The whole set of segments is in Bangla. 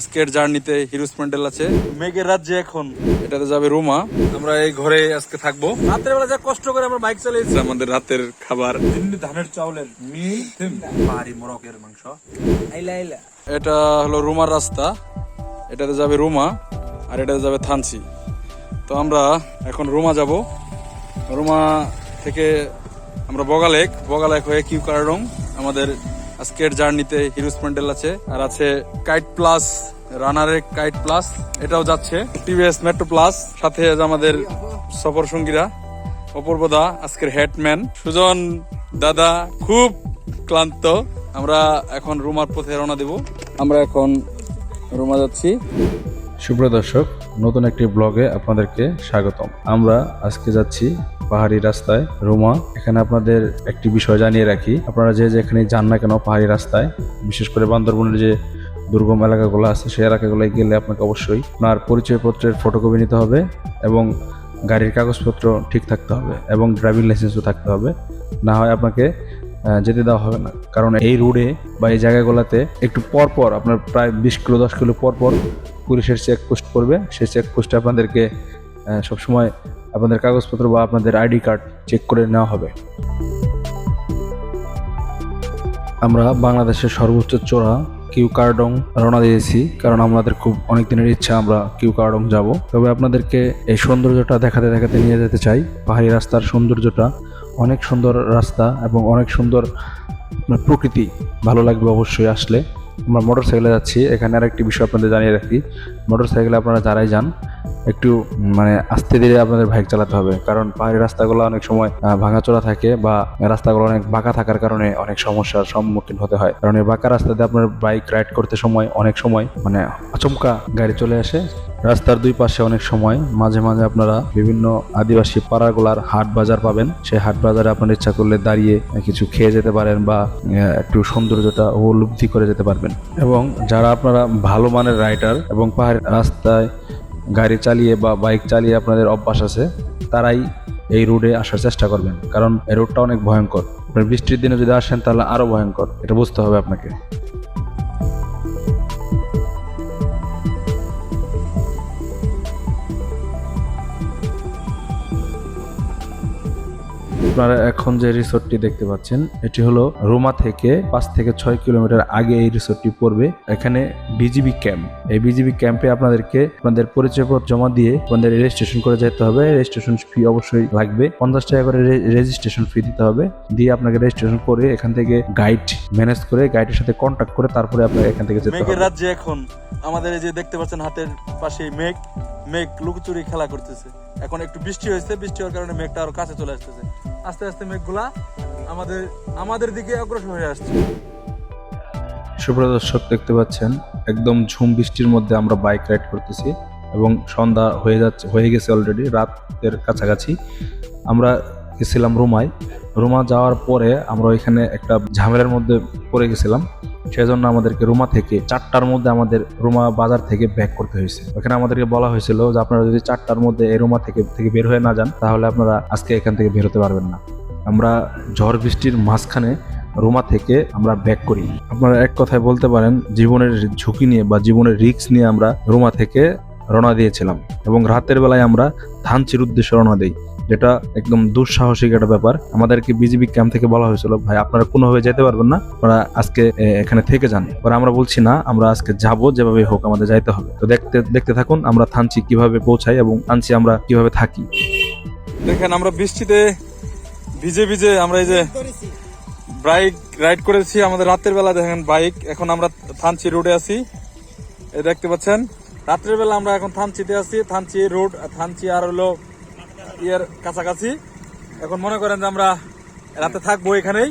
আজকের জার্নিতে হিরোস প্যান্ডেল আছে। মেঘের রাজ্যে এখন। এটাতে যাবে রুমা। আমরা এই ঘরে আজকে থাকব। রাতের বেলা যা কষ্ট করে আমরা বাইক চালিয়েছি আমাদের রাতের খাবার। দিল্লি ধানের চাউলের পাহাড়ি মোরগের মাংস। আইলা আইলা। এটা হলো রুমার রাস্তা। এটাতে যাবে রুমা আর এটাতে যাবে থানসি। তো আমরা এখন রুমা যাব। রুমা থেকে আমরা বগালেক। বগালেক হয়ে কিউ কারডং আমাদের আজকের জার্নিতে হিরোস প্যান্ডেল আছে, আর আছে কাইট প্লাস রানারে কাইট প্লাস, এটাও যাচ্ছে, টিভিএস মেট্রো প্লাস, সাথে আমাদের সফর সঙ্গীরা অপূর্বদা আজকের হেডম্যান সুজন দাদা খুব ক্লান্ত, আমরা এখন রুমার পথে রওনা দেব। আমরা এখন রুমা যাচ্ছি। সুপ্রিয় দর্শক, নতুন একটি ব্লগে আপনাদেরকে স্বাগতম। আমরা আজকে যাচ্ছি পাহাড়ি রাস্তায়। রোমা, এখানে আপনাদের একটি বিষয় জানিয়ে রাখি। আপনারা যে যেখানে যান না কেন পাহাড়ি রাস্তায়, বিশেষ করে বান্দরবনের যে দুর্গম এলাকাগুলো আছে, সেই এলাকাগুলোয় গেলে আপনাকে অবশ্যই আপনার পরিচয়পত্রের ফটোকপি নিতে হবে এবং গাড়ির কাগজপত্র ঠিক থাকতে হবে এবং ড্রাইভিং লাইসেন্সও থাকতে হবে। না হয় আপনাকে যেতে দেওয়া হবে না। কারণ এই রোডে বা এই জায়গাগুলোতে একটু পর পর আপনার প্রায় বিশ কিলো, দশ কিলো পর পর পুলিশের চেকপোস্ট করবে সেই চেকপোস্টে আপনাদেরকে সবসময় আপনাদের কাগজপত্র বা আপনাদের আইডি কার্ড চেক করে নেওয়া হবে। আমরা বাংলাদেশের সর্বোচ্চ চোরা কিউ কার্ডং রওনা দিয়েছি, কারণ আমাদের খুব অনেক দিনের ইচ্ছা আমরা কিউ কার্ডং যাব। তবে আপনাদেরকে এই সৌন্দর্যটা দেখাতে দেখাতে নিয়ে যেতে চাই। পাহাড়ি রাস্তার সৌন্দর্যটা, অনেক সুন্দর রাস্তা এবং অনেক সুন্দর প্রকৃতি ভালো লাগবে অবশ্যই আসলে। আমরা মোটর সাইকেলে যাচ্ছি, এখানে আর একটি বিষয় আপনাদের জানিয়ে রাখি। মোটর সাইকেলে আপনারা যারাই যান, একটু মানে আস্তে ধীরে আপনাদের বাইক চালাতে হবে। কারণ পাহাড়ি রাস্তাগুলো অনেক সময় ভাঙাচোরা থাকে বা রাস্তাগুলো অনেক বাঁকা থাকার কারণে অনেক সমস্যার সম্মুখীন হতে হয়। কারণ এই বাঁকা রাস্তাতে আপনার বাইক রাইড করতে সময় অনেক সময় মানে আচমকা গাড়ি চলে আসে। রাস্তার দুই পাশে অনেক সময় মাঝে মাঝে আপনারা বিভিন্ন আদিবাসী পাড়াগুলার হাট বাজার পাবেন। সেই হাট বাজারে আপনার ইচ্ছা করলে দাঁড়িয়ে কিছু খেয়ে যেতে পারেন বা একটু সৌন্দর্যটা উপলব্ধি করে যেতে পারবেন। এবং যারা আপনারা ভালো মানের রাইডার এবং পাহাড় রাস্তায় গাড়ি চালিয়ে বা বাইক চালিয়ে আপনাদের অভ্যাস আছে, তারাই এই রোডে আসার চেষ্টা করবেন। কারণ এই রোডটা অনেক ভয়ঙ্কর। বৃষ্টির দিনে যদি আসেন তাহলে আরও ভয়ঙ্কর। এটা বুঝতে হবে আপনাকে। আপনারা এখন যে রিসোর্টটি দেখতে পাচ্ছেন এটি হলো রোমা থেকে পাঁচ থেকে ছয় কিলোমিটার আগে এই রিসোর্টটি পড়বে। এখানে বিজিবি ক্যাম্প। এই বিজিবি ক্যাম্পে আপনাদেরকে আপনাদের পরিচয়পত্র জমা দিয়ে আপনাদের রেজিস্ট্রেশন করে যেতে হবে। রেজিস্ট্রেশন ফি অবশ্যই লাগবে। পঞ্চাশ টাকা করে রেজিস্ট্রেশন ফি দিতে হবে। দিয়ে আপনাকে রেজিস্ট্রেশন করে এখান থেকে গাইড ম্যানেজ করে গাইডের সাথে কন্ট্যাক্ট করে তারপরে আপনাকে এখান থেকে যেতে হবে। রাজ্যে এখন আমাদের এই যে দেখতে পাচ্ছেন হাতের পাশে মেঘ। মেঘ লুকোচুরি খেলা করতেছে। এখন একটু বৃষ্টি হয়েছে। বৃষ্টি হওয়ার কারণে মেঘটা আরও কাছে চলে আসতেছে। আস্তে আস্তে মেঘগুলা আমাদের আমাদের দিকে অগ্রসর হয়ে আসছে। সুপ্রদর্শক দেখতে পাচ্ছেন, একদম ঝুম বৃষ্টির মধ্যে আমরা বাইক রাইড করতেছি এবং সন্ধ্যা হয়ে যাচ্ছে, হয়ে গেছে অলরেডি রাতের কাছাকাছি। আমরা গেছিলাম রুমায় রুমা যাওয়ার পরে আমরা ওইখানে একটা ঝামেলার মধ্যে পড়ে গেছিলাম। সেজন্য আমাদেরকে রুমা থেকে চারটার মধ্যে আমাদের রুমা বাজার থেকে ব্যাক করতে হয়েছে। ওখানে আমাদেরকে বলা হয়েছিল যে, আপনারা যদি চারটার মধ্যে এই রুমা থেকে থেকে বের হয়ে না যান, তাহলে আপনারা আজকে এখান থেকে বের হতে পারবেন না। আমরা ঝড় বৃষ্টির মাঝখানে রোমা থেকে আমরা ব্যাক করি। আপনারা এক কথায় বলতে পারেন, জীবনের ঝুঁকি নিয়ে বা জীবনের রিস্ক নিয়ে আমরা রোমা থেকে রওনা দিয়েছিলাম। এবং রাতের বেলায় আমরা ধানচির উদ্দেশ্যে রওনা দিই। যেটা একদম দুঃসাহসিক একটা ব্যাপার। আমাদেরকে বিজিবি ক্যাম্প থেকে বলা হয়েছিল, ভাই, আপনারা কোনোভাবে যেতে পারবেন না। ওরা আজকে এখানে থেকে যান। ওরা আমরা বলছি, না, আমরা আজকে যাব যেভাবে হোক আমাদের যাইতে হবে। তো দেখতে দেখতে থাকুন, আমরা থানচি কীভাবে পৌঁছাই এবং থানচি আমরা কীভাবে থাকি। দেখেন, আমরা বৃষ্টিতে ভিজে ভিজে আমরা এই যে বাইক রাইড করেছি, আমাদের রাতের বেলা দেখেন বাইক। এখন আমরা থানচি রোডে আছি। দেখতে পাচ্ছেন? রাত্রের বেলা আমরা এখন থানচিতে আছি। থানচি রোড, থানচি আর হলো ইয়ের কাছাকাছি। এখন মনে করেন যে আমরা রাতে থাকব এখানেই।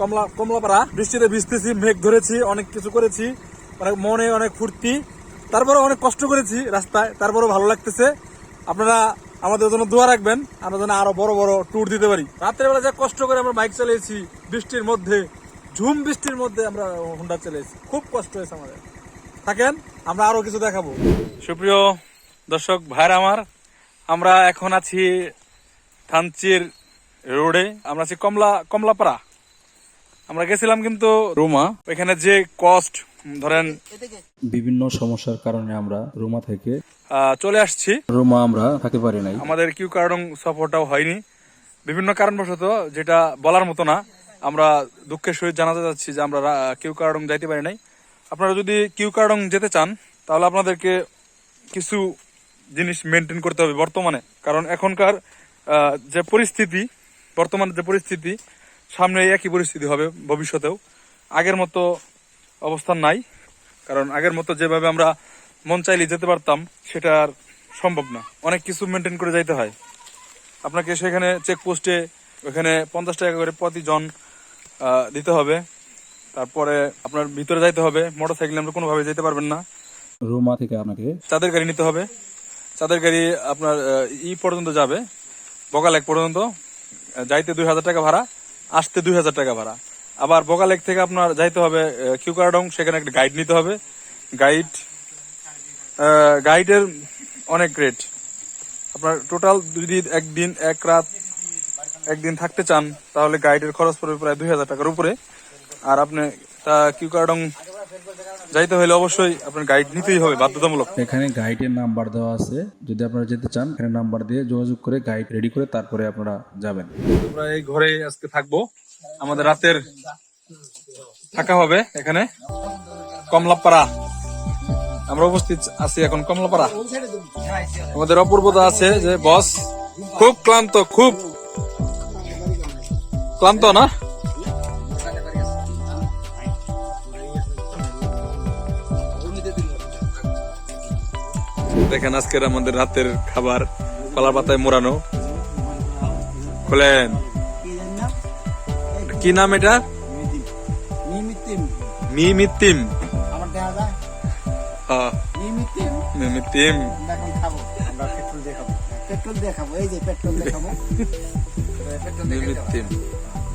কমলা কমলাপাড়া, বৃষ্টিতে ভিজতেছি, মেঘ ধরেছি, অনেক কিছু করেছি, অনেক মনে অনেক ফুর্তি। তারপরে অনেক কষ্ট করেছি রাস্তায়, তারপরেও ভালো লাগতেছে। আপনারা আমাদের জন্য দোয়া রাখবেন, আমরা যেন আরও বড় বড় ট্যুর দিতে পারি। রাত্রের বেলা যা কষ্ট করে আমরা বাইক চালিয়েছি, বৃষ্টির মধ্যে, ঝুম বৃষ্টির মধ্যে আমরা হুন্ডা চালিয়েছি। খুব কষ্ট হয়েছে আমাদের। থাকেন, আমরা আরও কিছু দেখাবো। সুপ্রিয় দর্শক ভাইরা আমার আমরা এখন আছি থানচির রোডে। আমরা আছি কমলা কমলাপাড়া। আমরা গেছিলাম কিন্তু রুমা। এখানে যে কস্ট ধরেন বিভিন্ন সমস্যার কারণে আমরা রোমা থেকে চলে আসছি। রোমা আমরা থাকতে পারি নাই। আমাদের কিউ কার্ডং সফরটাও হয়নি। বিভিন্ন কারণবশত যেটা বলার মতো না আমরা দুঃখের সহিত জানাতে যাচ্ছি যে আমরা কিউ কার্ডং যাইতে পারি নাই। আপনারা যদি কিউ কার্ডং যেতে চান তাহলে আপনাদেরকে কিছু জিনিস মেনটেন করতে হবে বর্তমানে। কারণ এখনকার যে পরিস্থিতি বর্তমানে যে পরিস্থিতি সামনে একই পরিস্থিতি হবে ভবিষ্যতেও। আগের মতো অবস্থান নাই। কারণ আগের মতো যেভাবে আমরা মন চাইলে যেতে পারতাম সেটা আর সম্ভব না। অনেক কিছু মেনটেন করে যাইতে হয়। আপনাকে সেখানে চেকপোস্টে ওখানে পঞ্চাশ টাকা করে প্রতিজন দিতে হবে। তারপরে আপনার ভিতরে যাইতে হবে। মোটর সাইকেলে আমরা কোনোভাবে যেতে পারবেন না। রোমা থেকে আপনাকে চাঁদের গাড়ি নিতে হবে। চাঁদের গাড়ি আপনার ই পর্যন্ত যাবে, বগালেক পর্যন্ত যাইতে দুই হাজার টাকা ভাড়া, আসতে দুই হাজার টাকা ভাড়া। আবার বগালেক থেকে আপনার যাইতে হবে কিউকারডং সেখানে একটা গাইড নিতে হবে। গাইড গাইডের অনেক রেট। আপনার টোটাল যদি একদিন, এক রাত, একদিন থাকতে চান, তাহলে গাইডের খরচ পড়বে প্রায় দুই হাজার টাকার উপরে। আর আপনি তা কিউকারডং যাইতে হলে অবশ্যই আপনার গাইড নিতেই হবে বাধ্যতামূলক। এখানে গাইডের নাম্বার দেওয়া আছে। যদি আপনারা যেতে চান এখানে নাম্বার দিয়ে যোগাযোগ করে গাইড রেডি করে তারপরে আপনারা যাবেন। আমরা এই ঘরে আজকে থাকব। আমাদের রাতের থাকা হবে এখানে। কমলাপাড়া। আমরা উপস্থিত আছি এখন কমলাপাড়া। আমাদের অপূর্বতা আছে যে বস খুব ক্লান্ত খুব ক্লান্ত না? দেখেন আজকের আমাদের রাতের খাবার কলা পাতায় মোড়ানো। খোলেন। কি নাম এটা? মিমিতিম।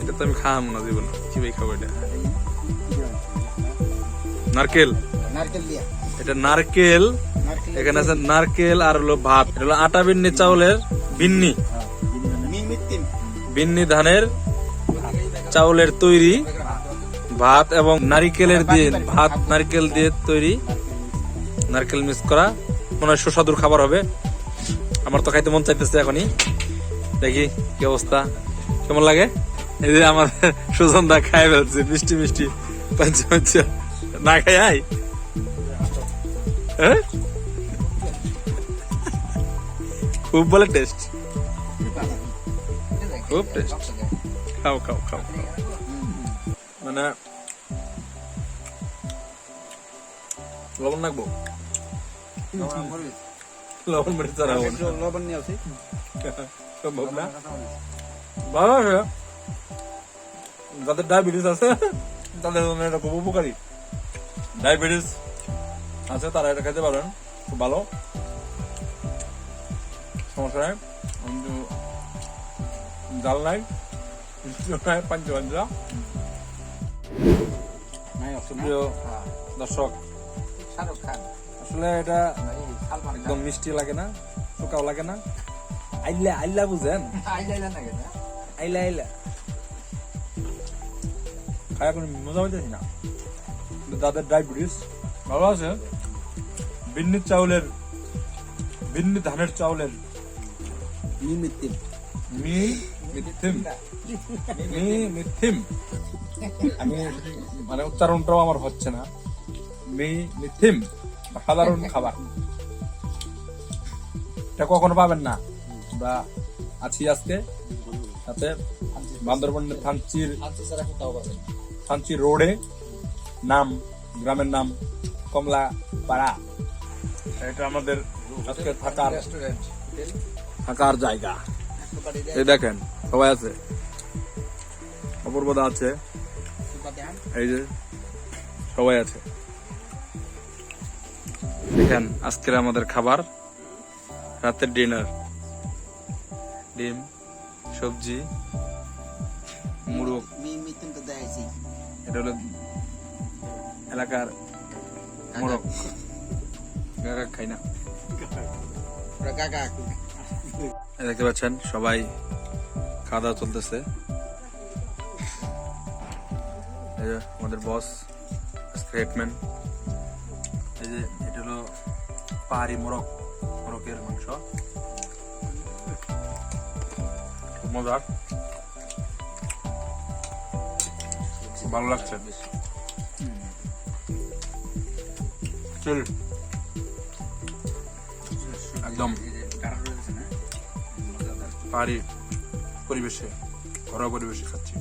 এটা তো আমি খাম না জীবন কি ভাই খাব এটা? নারকেল। নারকেল এটা নারকেল। এখানে আছে নারকেল আর হলো ভাত। এটা হলো আটা বিন্নি, চাউলের বিন্নি। বিন্নি ধানের চাউলের তৈরি ভাত এবং নারিকেলের দিয়ে ভাত, নারকেল দিয়ে তৈরি নারকেল মিক্স করা। মনে হয় সুস্বাদুর খাবার হবে। আমার তো খাইতে মন চাইতেছে এখনই। দেখি কি অবস্থা। কেমন লাগে? এই যে আমার সুজন দা খাই ফেলছে, মিষ্টি মিষ্টি। না খাই হ্যাঁ? খুব বলে টেস্ট খুব টেস্ট খাও খাও খাও খাও মানে লবণ লাগবো লবণ মরিচ ছাড়া হব লবণ নিয়ে আসি সম্ভব না ভালো আছে যাদের ডায়াবেটিস আছে তাদের জন্য এটা খুব উপকারী ডায়াবেটিস আছে তারা এটা খেতে পারেন খুব ভালো সমস্যা নাই। কিন্তু জাল নাই। নাই পাঞ্চ অপশন সুপ্রিয় দর্শক আসলে এটা একদম মিষ্টি লাগে না শুকাও লাগে না। আইলা আইলা বুঝেন? কেন আইলা আইলা খায় এখন মজা হইতেছি না। যাদের ডায়াবেটিস। ভালো আছে? বিন্নি চাউলের বিন্নি ধানের চাউলের মিমিতিম মি মিথিম মি মিথিম আমি মানে উচ্চারণটাও আমার হচ্ছে না। মি মিথিম সাধারণ খাবার। এটা কখনো পাবেন না। আমরা আছি আজকে। সাথে বান্দরবনের থানচির থানচি রোডে। নাম গ্রামের নাম কমলা পাড়া এটা আমাদের আজকে থাকার রেস্টুরেন্ট থাকার জায়গা। এই দেখেন সবাই আছে। অপূর্বদা আছে। এই যে সবাই আছে। দেখেন আজকের আমাদের খাবার রাতের ডিনার। ডিম সবজি মুরগ এটা হলো এলাকার মোরগ গাগা খাই না। গাগা দেখতে পাচ্ছেন, সবাই খাওয়া দাওয়া চলতেছে আমাদের বস হেডম্যান এই যে এটা হলো পাহাড়ি মোরক মোরকের মাংস। মজার। ভালো লাগছে। চিল। একদম। পাহাড়ি পরিবেশে ঘরোয়া পরিবেশে খাচ্ছি।